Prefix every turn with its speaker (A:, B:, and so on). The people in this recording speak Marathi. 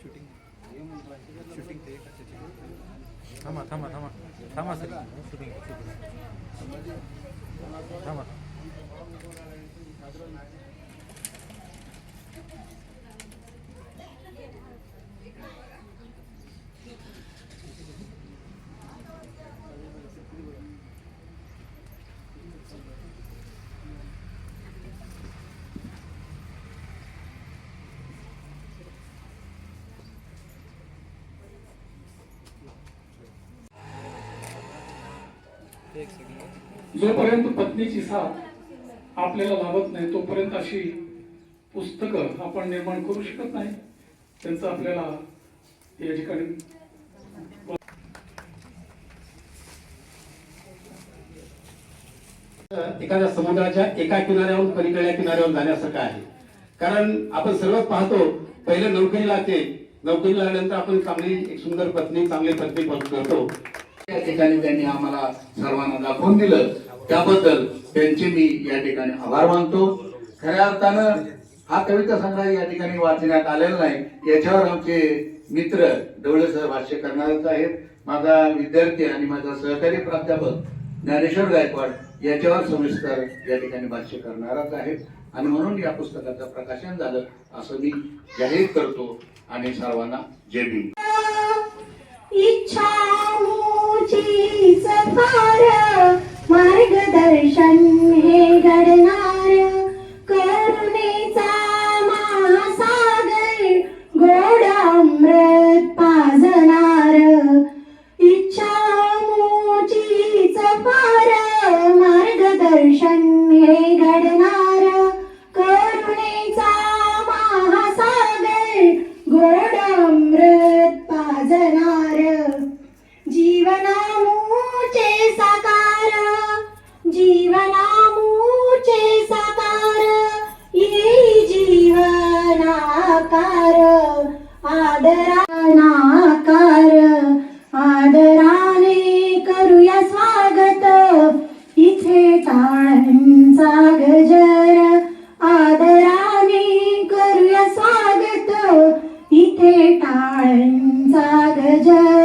A: शूटिंग शूटिंग ते थांबा थांबा थांबा थांबा सर शूटिंग थांबा
B: जोपर्यंत पत्नीची साथ आपल्याला लाभत नाही तोपर्यंत अशी पुस्तकं आपण निर्माण करू शकत नाही. त्यांचं आपल्याला या ठिकाणी
C: एखाद्या समुद्राच्या एका किनाऱ्याहून पलीकडल्या किनाऱ्यावर जाण्यासारखं आहे. कारण आपण सर्वच पाहतो पहिले नोकरी लागते. नोकरी लागल्यानंतर आपण चांगली एक सुंदर पत्नी चांगली पत्नी करतो.
D: या ठिकाणी त्यांनी आम्हाला सर्वांना दाखवून दिलं. त्याबद्दल त्यांचे मी या ठिकाणी आभार मानतो. खऱ्या अर्थानं हा कविता संग्रह या ठिकाणी वाचण्यात आलेला नाही. याच्यावर आमचे मित्र डवळे सर भाष्य करणारच आहेत. माझा विद्यार्थी आणि माझा सहकारी प्राध्यापक ज्ञानेश्वर गायकवाड याच्यावर सविस्तर या ठिकाणी भाष्य करणारच आहेत. आणि म्हणून या पुस्तकाचं प्रकाशन झालं असं मी जाहीर करतो. आणि सर्वांना जय भीम.
E: इच्छा मार्गदर्शन. मूचे साकार जीवनामूचे साकार येई जीवनाकार आदरानाकार आदराने करूया स्वागत इथे टाळ्यांचा गजर आदराने करूया स्वागत इथे टाळ्यांचा गजर.